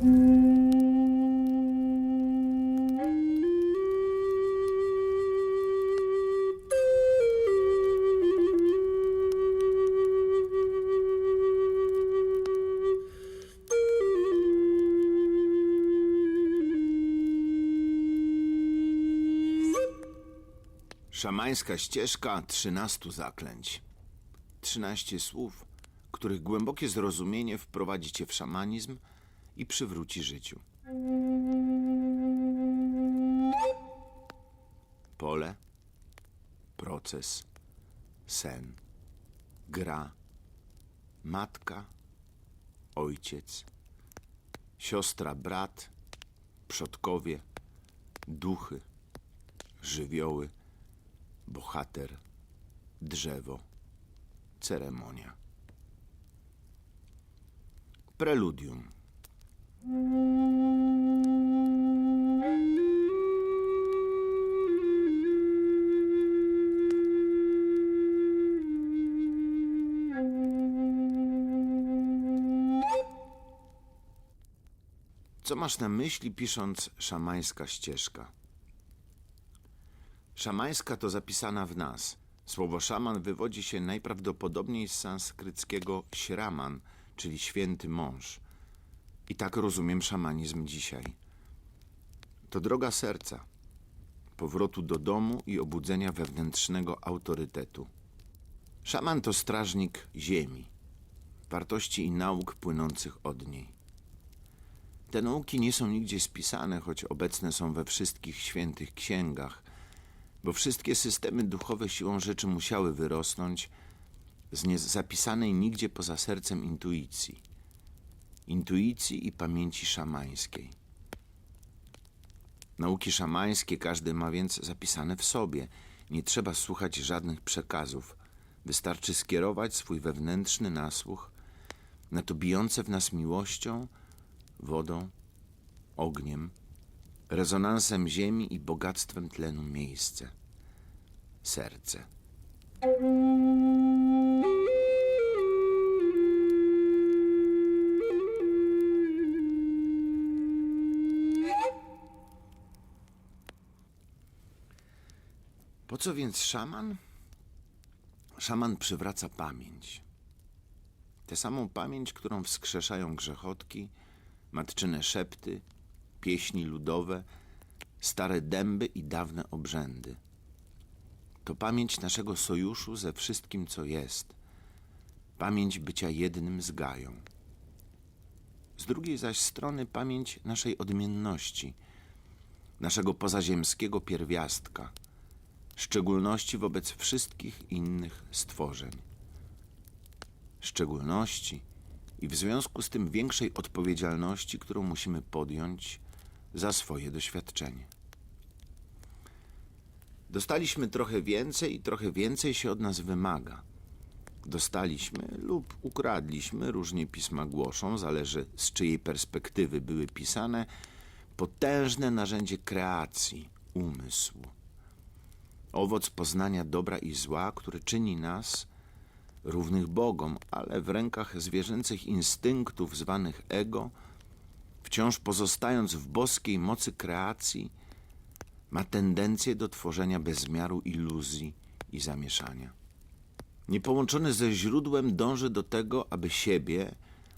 Szamańska ścieżka trzynastu zaklęć. Trzynaście słów, których głębokie zrozumienie wprowadzi cię w szamanizm i przywróci życiu. Pole, proces, sen, gra, matka, ojciec, siostra, brat, przodkowie, duchy, żywioły, bohater, drzewo, ceremonia. Preludium. Co masz na myśli pisząc szamańska ścieżka? Szamańska to zapisana w nas. Słowo szaman wywodzi się najprawdopodobniej z sanskryckiego śraman, czyli święty mąż. I tak rozumiem szamanizm dzisiaj. To droga serca, powrotu do domu i obudzenia wewnętrznego autorytetu. Szaman to strażnik ziemi, wartości i nauk płynących od niej. Te nauki nie są nigdzie spisane, choć obecne są we wszystkich świętych księgach, bo wszystkie systemy duchowe siłą rzeczy musiały wyrosnąć z niezapisanej nigdzie poza sercem intuicji. Intuicji i pamięci szamańskiej. Nauki szamańskie każdy ma więc zapisane w sobie. Nie trzeba słuchać żadnych przekazów. Wystarczy skierować swój wewnętrzny nasłuch na to bijące w nas miłością, wodą, ogniem, rezonansem ziemi i bogactwem tlenu miejsce serce. Po co więc szaman? Szaman przywraca pamięć. Tę samą pamięć, którą wskrzeszają grzechotki, matczyne szepty, pieśni ludowe, stare dęby i dawne obrzędy. To pamięć naszego sojuszu ze wszystkim, co jest. Pamięć bycia jednym z Gają. Z drugiej zaś strony pamięć naszej odmienności, naszego pozaziemskiego pierwiastka, szczególności wobec wszystkich innych stworzeń. Szczególności i w związku z tym większej odpowiedzialności, którą musimy podjąć za swoje doświadczenie. Dostaliśmy trochę więcej i trochę więcej się od nas wymaga. Dostaliśmy lub ukradliśmy, różnie pisma głoszą, zależy z czyjej perspektywy były pisane, potężne narzędzie kreacji, umysłu. Owoc poznania dobra i zła, który czyni nas równych Bogom, ale w rękach zwierzęcych instynktów zwanych ego, wciąż pozostając w boskiej mocy kreacji, ma tendencję do tworzenia bezmiaru iluzji i zamieszania. Niepołączony ze źródłem dąży do tego, aby siebie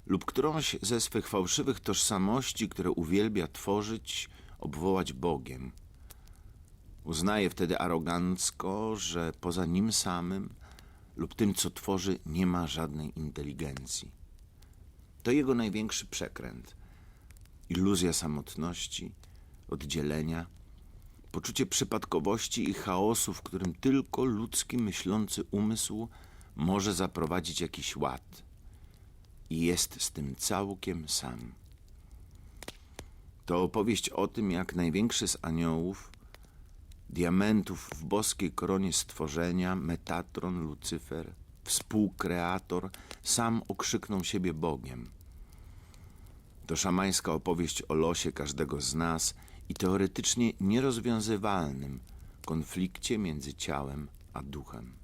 lub którąś ze swych fałszywych tożsamości, które uwielbia tworzyć, obwołać Bogiem. Uznaje wtedy arogancko, że poza nim samym lub tym, co tworzy, nie ma żadnej inteligencji. To jego największy przekręt. Iluzja samotności, oddzielenia, poczucie przypadkowości i chaosu, w którym tylko ludzki myślący umysł może zaprowadzić jakiś ład. I jest z tym całkiem sam. To opowieść o tym, jak największy z aniołów, diamentów w boskiej koronie stworzenia, Metatron, Lucyfer, współkreator, sam okrzyknął siebie Bogiem. To szamańska opowieść o losie każdego z nas i teoretycznie nierozwiązywalnym konflikcie między ciałem a duchem.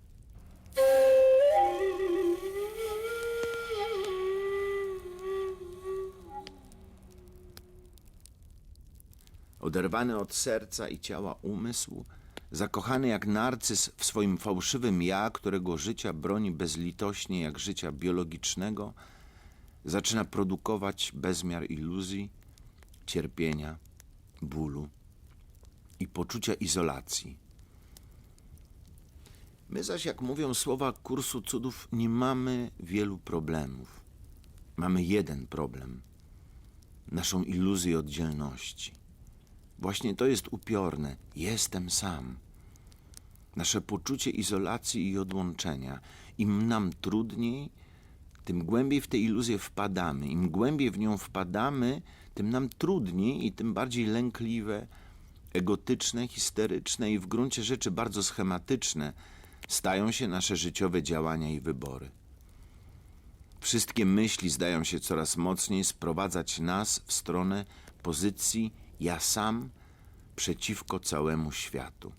Oderwany od serca i ciała umysł, zakochany jak narcyz w swoim fałszywym ja, którego życia broni bezlitośnie jak życia biologicznego, zaczyna produkować bezmiar iluzji, cierpienia, bólu i poczucia izolacji. My zaś, jak mówią słowa kursu cudów, nie mamy wielu problemów. Mamy jeden problem naszą iluzję oddzielności. Właśnie to jest upiorne. Jestem sam. Nasze poczucie izolacji i odłączenia. Im nam trudniej, tym głębiej w tę iluzję wpadamy. Im głębiej w nią wpadamy, tym nam trudniej i tym bardziej lękliwe, egotyczne, histeryczne i w gruncie rzeczy bardzo schematyczne stają się nasze życiowe działania i wybory. Wszystkie myśli zdają się coraz mocniej sprowadzać nas w stronę pozycji ja sam przeciwko całemu światu.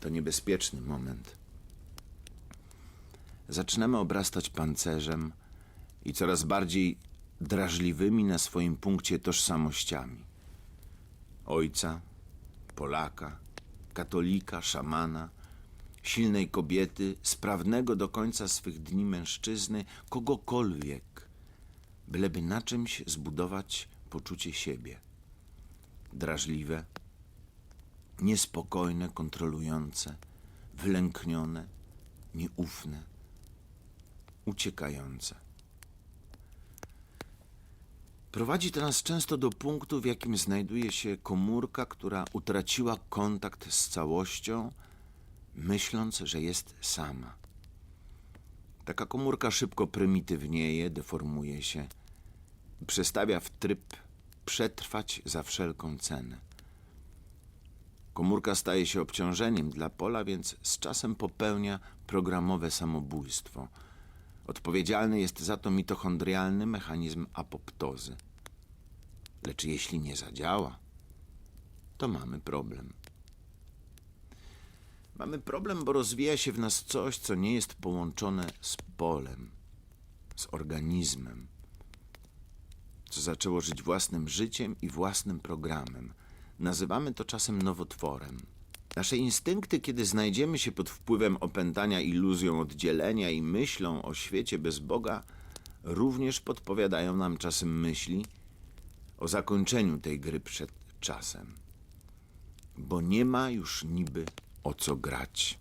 To niebezpieczny moment. Zaczynamy obrastać pancerzem i coraz bardziej drażliwymi na swoim punkcie tożsamościami. Ojca, Polaka, katolika, szamana, silnej kobiety, sprawnego do końca swych dni mężczyzny, kogokolwiek, byleby na czymś zbudować poczucie siebie. Drażliwe, niespokojne, kontrolujące, wylęknione, nieufne, uciekające. Prowadzi to nas często do punktu, w jakim znajduje się komórka, która utraciła kontakt z całością, myśląc, że jest sama. Taka komórka szybko prymitywnieje, deformuje się i przestawia w tryb przetrwać za wszelką cenę. Komórka staje się obciążeniem dla pola, więc z czasem popełnia programowe samobójstwo. Odpowiedzialny jest za to mitochondrialny mechanizm apoptozy. Lecz jeśli nie zadziała, to mamy problem. Mamy problem, bo rozwija się w nas coś, co nie jest połączone z polem, z organizmem, co zaczęło żyć własnym życiem i własnym programem. Nazywamy to czasem nowotworem. Nasze instynkty, kiedy znajdziemy się pod wpływem opętania iluzją oddzielenia i myślą o świecie bez Boga, również podpowiadają nam czasem myśli o zakończeniu tej gry przed czasem. Bo nie ma już niby o co grać.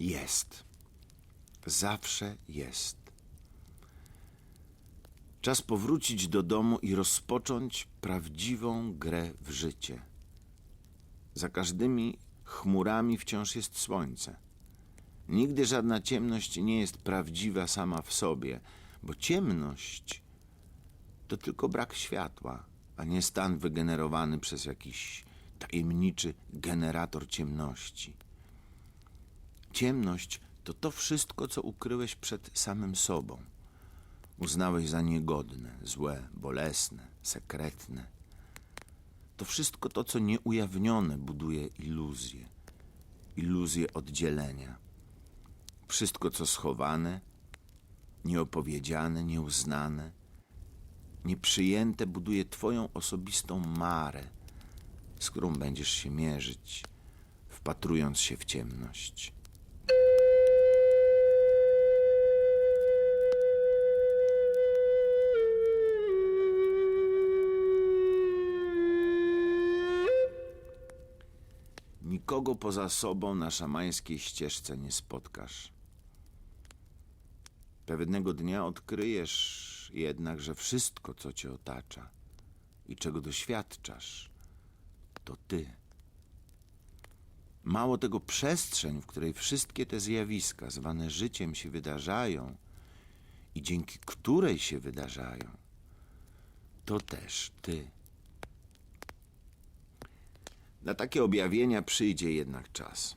Jest. Zawsze jest. Czas powrócić do domu i rozpocząć prawdziwą grę w życie. Za każdymi chmurami wciąż jest słońce. Nigdy żadna ciemność nie jest prawdziwa sama w sobie, bo ciemność to tylko brak światła, a nie stan wygenerowany przez jakiś tajemniczy generator ciemności. Ciemność to to wszystko, co ukryłeś przed samym sobą. Uznałeś za niegodne, złe, bolesne, sekretne. To wszystko to, co nieujawnione, buduje iluzję. Iluzję oddzielenia. Wszystko, co schowane, nieopowiedziane, nieuznane, nieprzyjęte, buduje Twoją osobistą marę, z którą będziesz się mierzyć, wpatrując się w ciemność. Nikogo poza sobą na szamańskiej ścieżce nie spotkasz. Pewnego dnia odkryjesz jednak, że wszystko, co cię otacza i czego doświadczasz, to ty. Mało tego, przestrzeń, w której wszystkie te zjawiska zwane życiem się wydarzają i dzięki której się wydarzają, to też ty. Na takie objawienia przyjdzie jednak czas.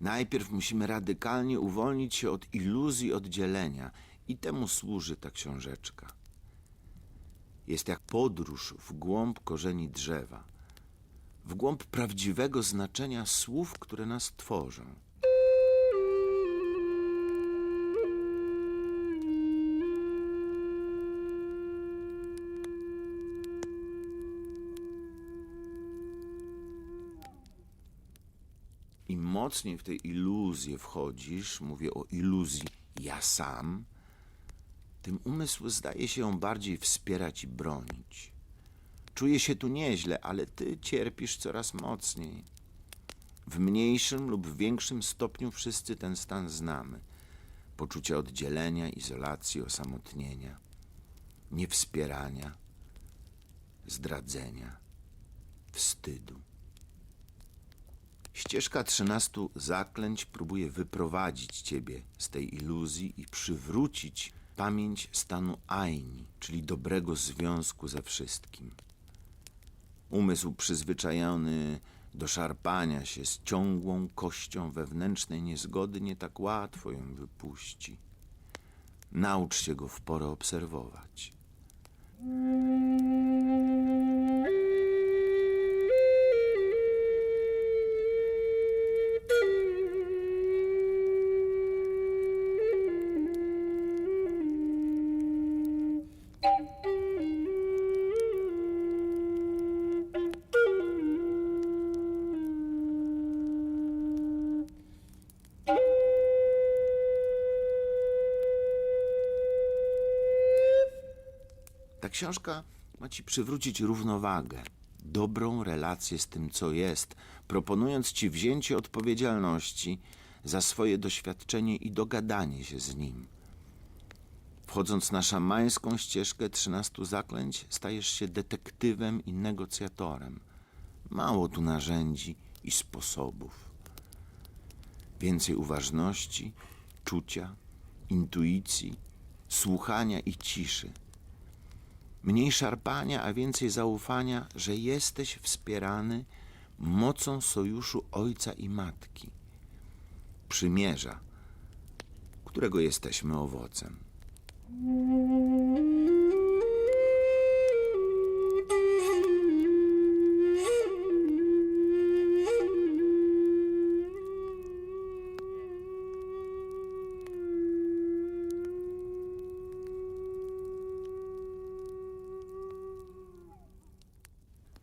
Najpierw musimy radykalnie uwolnić się od iluzji oddzielenia i temu służy ta książeczka. Jest jak podróż w głąb korzeni drzewa, w głąb prawdziwego znaczenia słów, które nas tworzą. Mocniej w tę iluzję wchodzisz, mówię o iluzji ja sam, tym umysł zdaje się ją bardziej wspierać i bronić. Czuję się tu nieźle, ale ty cierpisz coraz mocniej. W mniejszym lub większym stopniu wszyscy ten stan znamy. Poczucie oddzielenia, izolacji, osamotnienia, niewspierania, zdradzenia, wstydu. Ścieżka trzynastu zaklęć próbuje wyprowadzić ciebie z tej iluzji i przywrócić pamięć stanu Aini, czyli dobrego związku ze wszystkim. Umysł przyzwyczajony do szarpania się z ciągłą kością wewnętrznej niezgody nie tak łatwo ją wypuści. Naucz się go w porę obserwować. Książka ma ci przywrócić równowagę, dobrą relację z tym, co jest, proponując ci wzięcie odpowiedzialności za swoje doświadczenie i dogadanie się z nim. Wchodząc na szamańską ścieżkę trzynastu zaklęć, stajesz się detektywem i negocjatorem. Mało tu narzędzi i sposobów. Więcej uważności, czucia, intuicji, słuchania i ciszy. Mniej szarpania, a więcej zaufania, że jesteś wspierany mocą sojuszu ojca i matki, przymierza, którego jesteśmy owocem.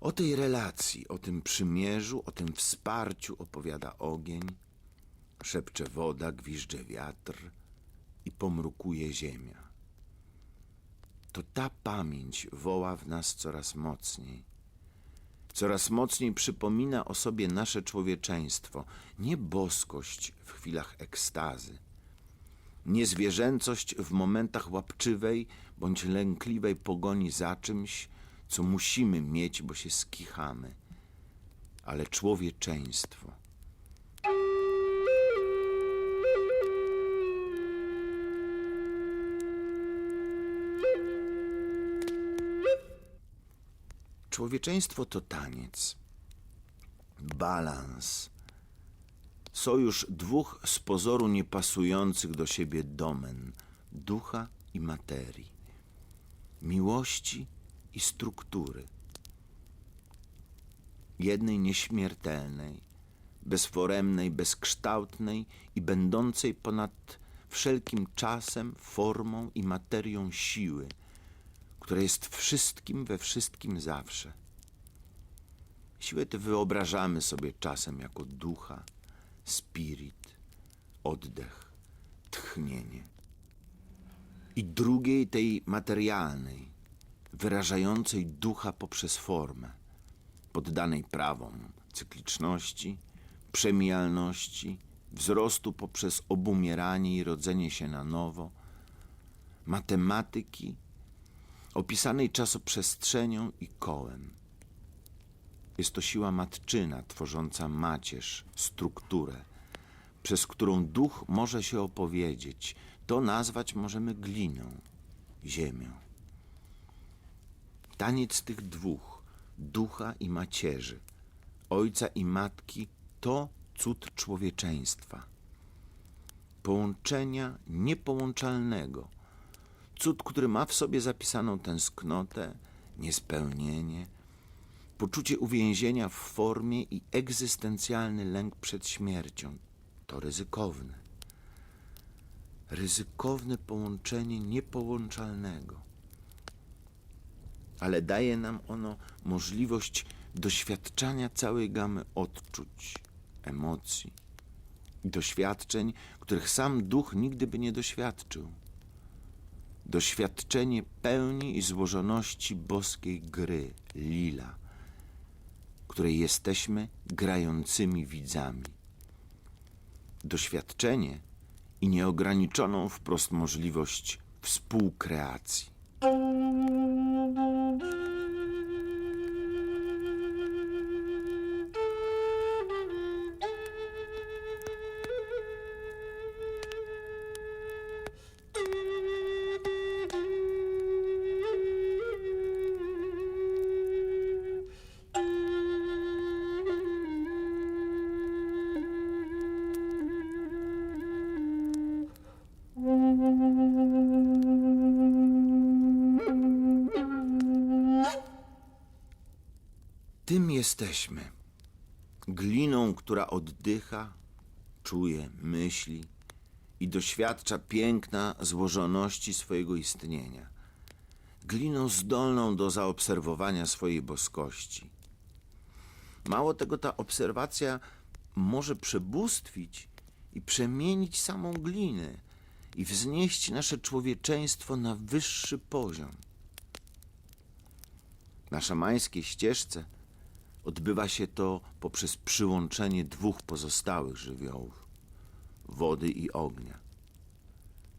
O tej relacji, o tym przymierzu, o tym wsparciu opowiada ogień, szepcze woda, gwizdże wiatr i pomrukuje ziemia. To ta pamięć woła w nas coraz mocniej. Coraz mocniej przypomina o sobie nasze człowieczeństwo, nie boskość w chwilach ekstazy, nie zwierzęcość w momentach łapczywej bądź lękliwej pogoni za czymś, co musimy mieć, bo się skichamy, ale człowieczeństwo. Człowieczeństwo to taniec, balans, sojusz dwóch z pozoru niepasujących do siebie domen. Ducha i materii, miłości i struktury. Jednej nieśmiertelnej, bezforemnej, bezkształtnej i będącej ponad wszelkim czasem, formą i materią siły, która jest wszystkim we wszystkim zawsze. Siłę tę wyobrażamy sobie czasem jako ducha, spirit, oddech, tchnienie. I drugiej, tej materialnej, wyrażającej ducha poprzez formę, poddanej prawom cykliczności, przemijalności, wzrostu poprzez obumieranie i rodzenie się na nowo, matematyki opisanej czasoprzestrzenią i kołem. Jest to siła matczyna tworząca macierz, strukturę, przez którą duch może się opowiedzieć. To nazwać możemy gliną, ziemią. Taniec tych dwóch, ducha i macierzy, ojca i matki to cud człowieczeństwa. Połączenia niepołączalnego. Cud, który ma w sobie zapisaną tęsknotę, niespełnienie, poczucie uwięzienia w formie i egzystencjalny lęk przed śmiercią. To ryzykowne. Ryzykowne połączenie niepołączalnego. Ale daje nam ono możliwość doświadczania całej gamy odczuć, emocji, doświadczeń, których sam duch nigdy by nie doświadczył. Doświadczenie pełni i złożoności boskiej gry, lila, której jesteśmy grającymi widzami. Doświadczenie i nieograniczoną wprost możliwość współkreacji. Tym jesteśmy. Gliną, która oddycha, czuje, myśli i doświadcza piękna złożoności swojego istnienia. Gliną zdolną do zaobserwowania swojej boskości. Mało tego, ta obserwacja może przebóstwić i przemienić samą glinę i wznieść nasze człowieczeństwo na wyższy poziom. Na szamańskiej ścieżce odbywa się to poprzez przyłączenie dwóch pozostałych żywiołów wody i ognia.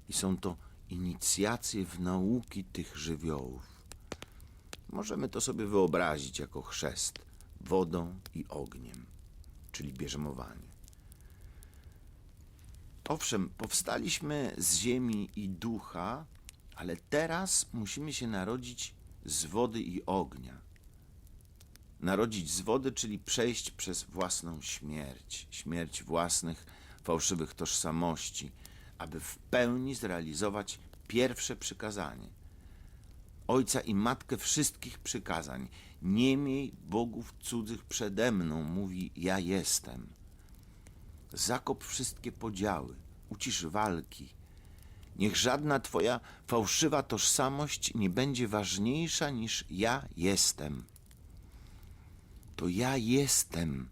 I są to inicjacje w nauki tych żywiołów. Możemy to sobie wyobrazić jako chrzest wodą i ogniem, czyli bierzmowanie. Owszem, powstaliśmy z ziemi i ducha, ale teraz musimy się narodzić z wody i ognia. Narodzić z wody, czyli przejść przez własną śmierć, śmierć własnych fałszywych tożsamości, aby w pełni zrealizować pierwsze przykazanie. Ojca i matkę wszystkich przykazań. Nie miej bogów cudzych przede mną, mówi ja jestem. Zakop wszystkie podziały, ucisz walki. Niech żadna twoja fałszywa tożsamość nie będzie ważniejsza niż ja jestem. To ja jestem.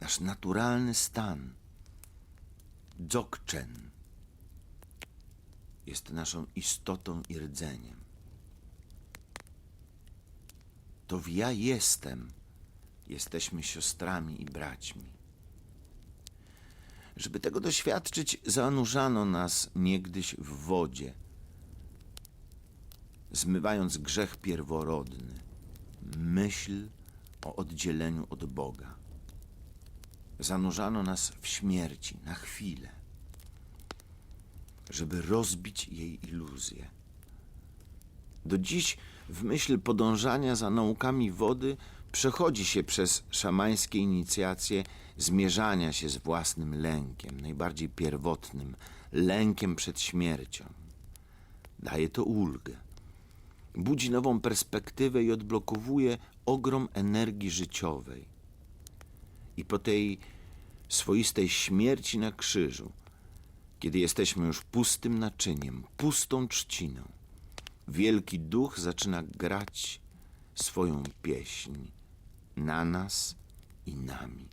Nasz naturalny stan. Dzogchen jest naszą istotą i rdzeniem. To w ja jestem jesteśmy siostrami i braćmi. Żeby tego doświadczyć, zanurzano nas niegdyś w wodzie, zmywając grzech pierworodny, myśl o oddzieleniu od Boga. Zanurzano nas w śmierci na chwilę, żeby rozbić jej iluzję. Do dziś w myśl podążania za naukami wody przechodzi się przez szamańskie inicjacje zmierzania się z własnym lękiem, najbardziej pierwotnym, lękiem przed śmiercią. Daje to ulgę. Budzi nową perspektywę i odblokowuje ogrom energii życiowej. I po tej swoistej śmierci na krzyżu, kiedy jesteśmy już pustym naczyniem, pustą trzciną, wielki duch zaczyna grać swoją pieśń na nas i nami.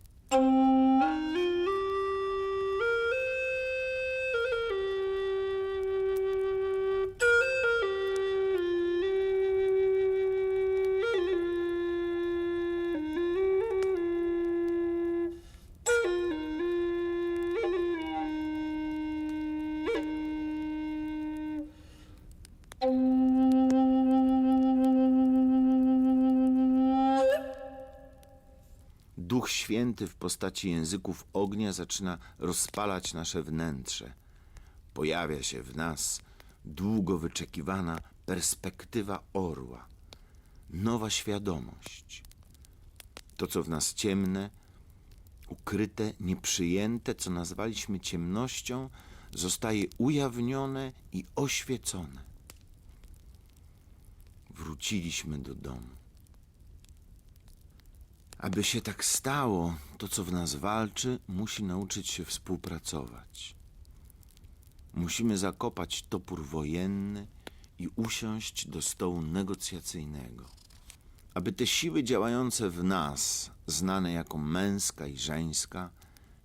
W postaci języków ognia zaczyna rozpalać nasze wnętrze. Pojawia się w nas długo wyczekiwana perspektywa orła, nowa świadomość. To, co w nas ciemne, ukryte, nieprzyjęte, co nazwaliśmy ciemnością, zostaje ujawnione i oświecone. Wróciliśmy do domu. Aby się tak stało, to co w nas walczy, musi nauczyć się współpracować. Musimy zakopać topór wojenny i usiąść do stołu negocjacyjnego. Aby te siły działające w nas, znane jako męska i żeńska,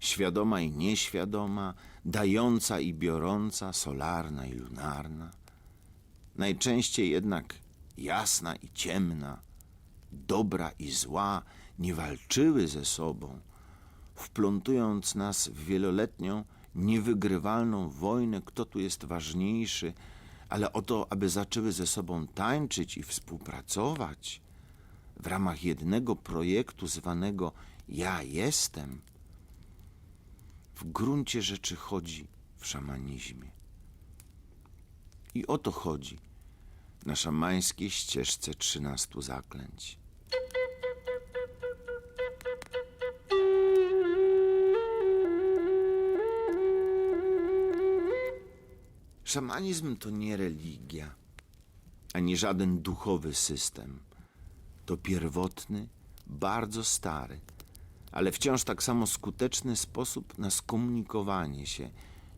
świadoma i nieświadoma, dająca i biorąca, solarna i lunarna, najczęściej jednak jasna i ciemna, dobra i zła, nie walczyły ze sobą, wplątując nas w wieloletnią, niewygrywalną wojnę, kto tu jest ważniejszy, ale o to, aby zaczęły ze sobą tańczyć i współpracować w ramach jednego projektu zwanego Ja jestem, w gruncie rzeczy chodzi w szamanizmie. I o to chodzi na szamańskiej ścieżce trzynastu zaklęć. Szamanizm to nie religia, ani żaden duchowy system. To pierwotny, bardzo stary, ale wciąż tak samo skuteczny sposób na skomunikowanie się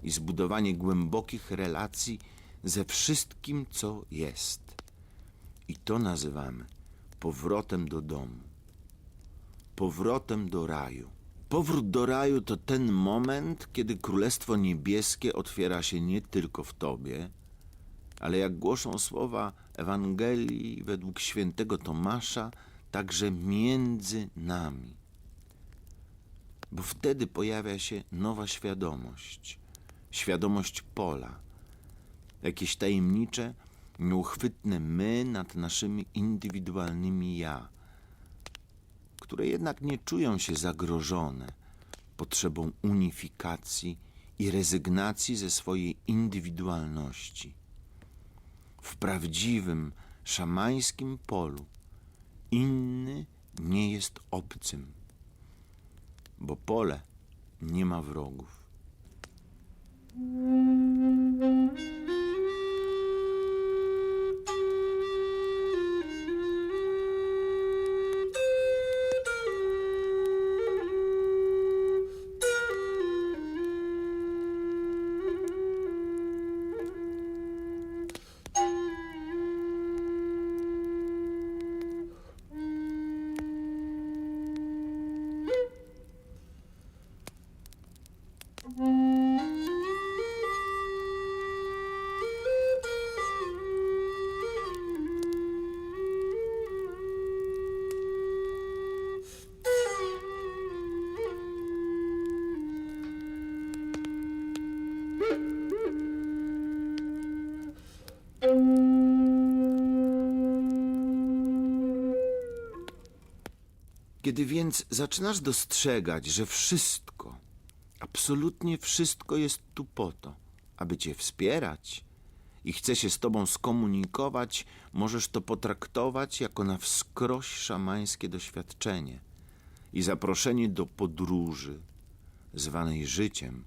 i zbudowanie głębokich relacji ze wszystkim, co jest. I to nazywamy powrotem do domu, powrotem do raju. Powrót do raju to ten moment, kiedy Królestwo Niebieskie otwiera się nie tylko w Tobie, ale jak głoszą słowa Ewangelii według świętego Tomasza, także między nami. Bo wtedy pojawia się nowa świadomość, świadomość pola, jakieś tajemnicze, nieuchwytne my nad naszymi indywidualnymi ja, które jednak nie czują się zagrożone potrzebą unifikacji i rezygnacji ze swojej indywidualności. W prawdziwym szamańskim polu inny nie jest obcym, bo pole nie ma wrogów. Kiedy więc zaczynasz dostrzegać, że wszystko, absolutnie wszystko jest tu po to, aby cię wspierać i chce się z tobą skomunikować, możesz to potraktować jako na wskroś szamańskie doświadczenie i zaproszenie do podróży, zwanej życiem,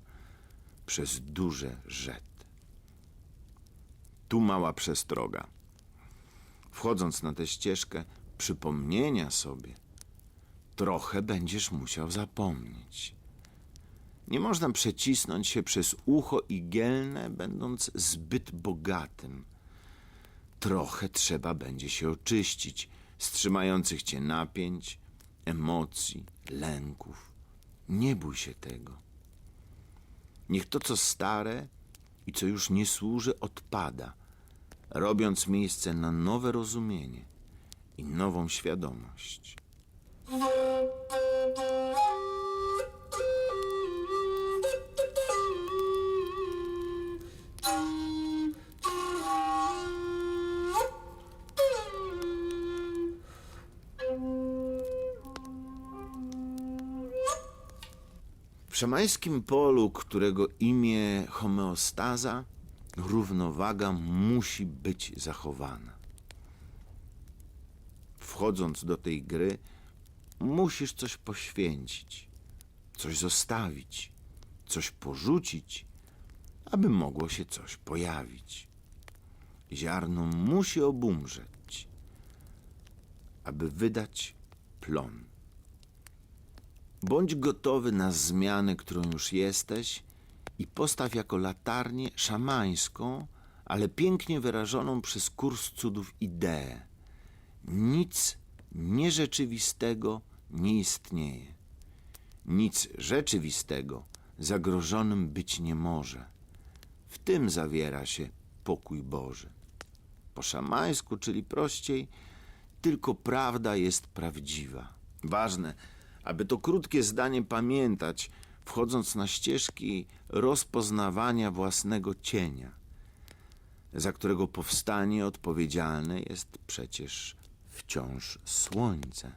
przez duże rzet. Tu mała przestroga. Wchodząc na tę ścieżkę przypomnienia sobie, trochę będziesz musiał zapomnieć. Nie można przecisnąć się przez ucho igielne, będąc zbyt bogatym. Trochę trzeba będzie się oczyścić z trzymających cię napięć, emocji, lęków. Nie bój się tego. Niech to, co stare i co już nie służy, odpada, robiąc miejsce na nowe rozumienie i nową świadomość. W szamańskim polu, którego imię homeostaza, równowaga musi być zachowana. Wchodząc do tej gry, musisz coś poświęcić, coś zostawić, coś porzucić, aby mogło się coś pojawić. Ziarno musi obumrzeć, aby wydać plon. Bądź gotowy na zmianę, którą już jesteś i postaw jako latarnię szamańską, ale pięknie wyrażoną przez kurs cudów ideę. Nic nierzeczywistego nie istnieje. Nic rzeczywistego zagrożonym być nie może. W tym zawiera się pokój Boży. Po szamańsku, czyli prościej, tylko prawda jest prawdziwa. Ważne, aby to krótkie zdanie pamiętać, wchodząc na ścieżki rozpoznawania własnego cienia, za którego powstanie odpowiedzialne jest przecież wciąż słońce.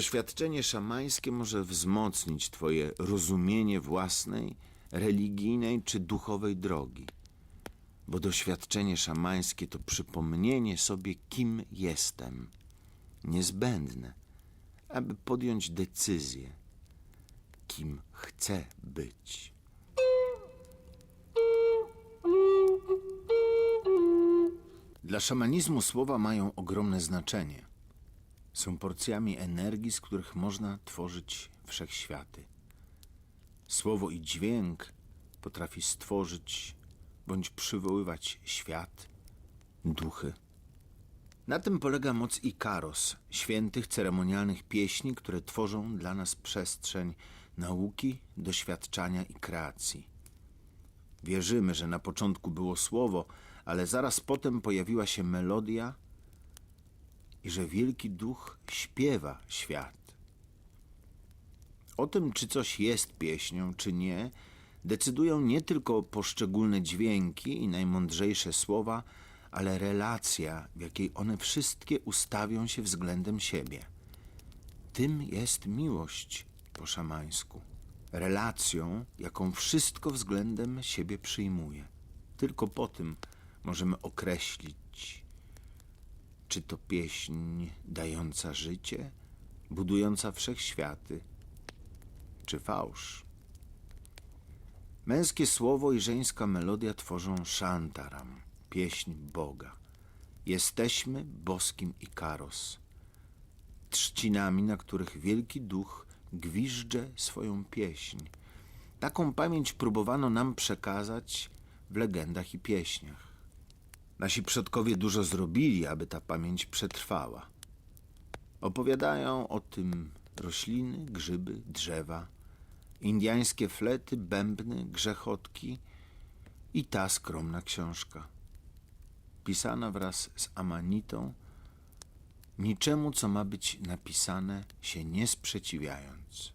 Doświadczenie szamańskie może wzmocnić Twoje rozumienie własnej, religijnej czy duchowej drogi, bo doświadczenie szamańskie to przypomnienie sobie, kim jestem, niezbędne, aby podjąć decyzję, kim chcę być. Dla szamanizmu słowa mają ogromne znaczenie są porcjami energii, z których można tworzyć wszechświaty. Słowo i dźwięk potrafi stworzyć bądź przywoływać świat, duchy. Na tym polega moc Ikaros, świętych ceremonialnych pieśni, które tworzą dla nas przestrzeń nauki, doświadczania i kreacji. Wierzymy, że na początku było słowo, ale zaraz potem pojawiła się melodia i że Wielki Duch śpiewa świat. O tym, czy coś jest pieśnią, czy nie, decydują nie tylko poszczególne dźwięki i najmądrzejsze słowa, ale relacja, w jakiej one wszystkie ustawią się względem siebie. Tym jest miłość po szamańsku. Relacją, jaką wszystko względem siebie przyjmuje. Tylko po tym możemy określić, czy to pieśń dająca życie, budująca wszechświaty, czy fałsz? Męskie słowo i żeńska melodia tworzą szantaram, pieśń Boga. Jesteśmy boskim Ikaros, trzcinami, na których Wielki Duch gwizdże swoją pieśń. Taką pamięć próbowano nam przekazać w legendach i pieśniach. Nasi przodkowie dużo zrobili, aby ta pamięć przetrwała. Opowiadają o tym rośliny, grzyby, drzewa, indiańskie flety, bębny, grzechotki i ta skromna książka. Pisana wraz z Amanitą, niczemu, co ma być napisane, się nie sprzeciwiając.